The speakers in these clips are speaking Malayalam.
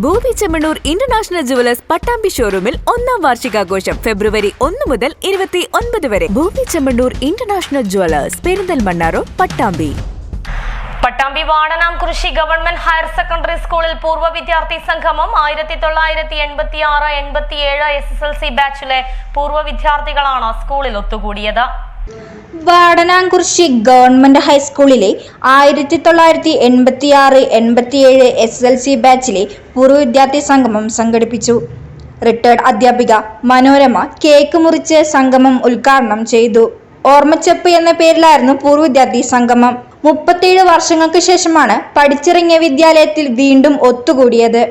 ഭൂമി ചെമ്മണ്ണൂർ ഇന്റർനാഷണൽ ജുവലേഴ്സ് പട്ടാമ്പി ഷോറൂമിൽ ഒന്നാം വാർഷികാഘോഷം ഫെബ്രുവരി ഒന്ന് മുതൽ ഇരുപത്തി ഒൻപത് വരെ. ഭൂമി Chemmanur international jewellers Perinthalmanna road Pattambi. Pattambi വാടനാം കൃഷി ഗവൺമെന്റ് ഹയർ സെക്കൻഡറി സ്കൂളിൽ പൂർവ വിദ്യാർത്ഥി സംഗമം ആയിരത്തി തൊള്ളായിരത്തി എൺപത്തി ആറ് എൺപത്തി ഏഴ് എസ് എസ് എൽ സി ബാച്ചിലെ പൂർവ വിദ്യാർത്ഥികളാണ് സ്കൂളിൽ ഒത്തുകൂടിയത്. വാടനാംകുറിശി ഗവൺമെന്റ് ഹൈസ്കൂളിലെ ആയിരത്തി തൊള്ളായിരത്തി എൺപത്തി ആറ് എൺപത്തിയേഴ് എസ് എൽ സി ബാച്ചിലെ പൂർവ വിദ്യാർത്ഥി സംഗമം സംഘടിപ്പിച്ചു. റിട്ടയർഡ് അധ്യാപിക മനോരമ കേക്ക് മുറിച്ച് സംഗമം ഉദ്ഘാടനം ചെയ്തു. ഓർമ്മച്ചപ്പ് എന്ന പേരിലായിരുന്നു പൂർവ വിദ്യാർത്ഥി സംഗമം. മുപ്പത്തേഴ് വർഷങ്ങൾക്ക് ശേഷമാണ് പഠിച്ചിറങ്ങിയ വിദ്യാലയത്തിൽ വീണ്ടും ഒത്തുകൂടിയത്.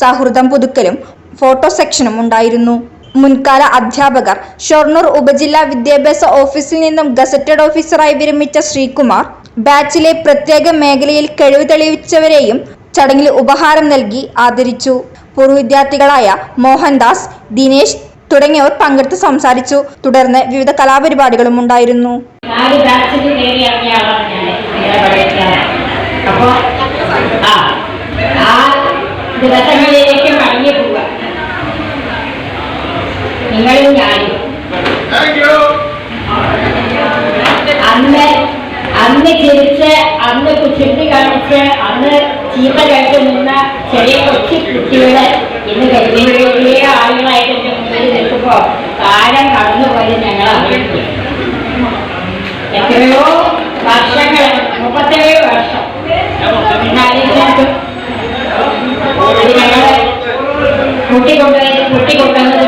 സൗഹൃദം പുതുക്കലും ഫോട്ടോ സെക്ഷനും ഉണ്ടായിരുന്നു. മുൻകാല അധ്യാപകർ. ഷൊർണൂർ ഉപജില്ലാ വിദ്യാഭ്യാസ ഓഫീസിൽ നിന്നും ഗസറ്റഡ് ഓഫീസറായി വിരമിച്ച ശ്രീകുമാർ ബാച്ചിലെ പ്രത്യേക മേഖലയിൽ കഴിവ് തെളിയിച്ചവരെയും ചടങ്ങിൽ ഉപഹാരം നൽകി ആദരിച്ചു. പൂർവ വിദ്യാർത്ഥികളായ മോഹൻദാസ് ദിനേശ് തുടങ്ങിയവർ പങ്കെടുത്ത് സംസാരിച്ചു. തുടർന്ന് വിവിധ കലാപരിപാടികളും ഉണ്ടായിരുന്നു. നാല് ആ കയറി കുശുദ്ധി കാണിച്ച് അന്ന് ചീത്ത കേട്ട് നിന്ന ചെറിയ കൊച്ചു കുട്ടികൾ ഇന്ന് വലിയ ആളുകളായിട്ട് എന്റെ മുമ്പിൽ നിൽക്കുമ്പോൾ കാലം കടന്നുപോയി ഞങ്ങൾ അറിയിച്ചു എത്രയോ വർഷങ്ങൾ മുപ്പത്തേഴ് വർഷം. കുട്ടി കൊണ്ടുവരുന്ന കുട്ടി കൂട്ടിക്കൊണ്ടുവന്നത്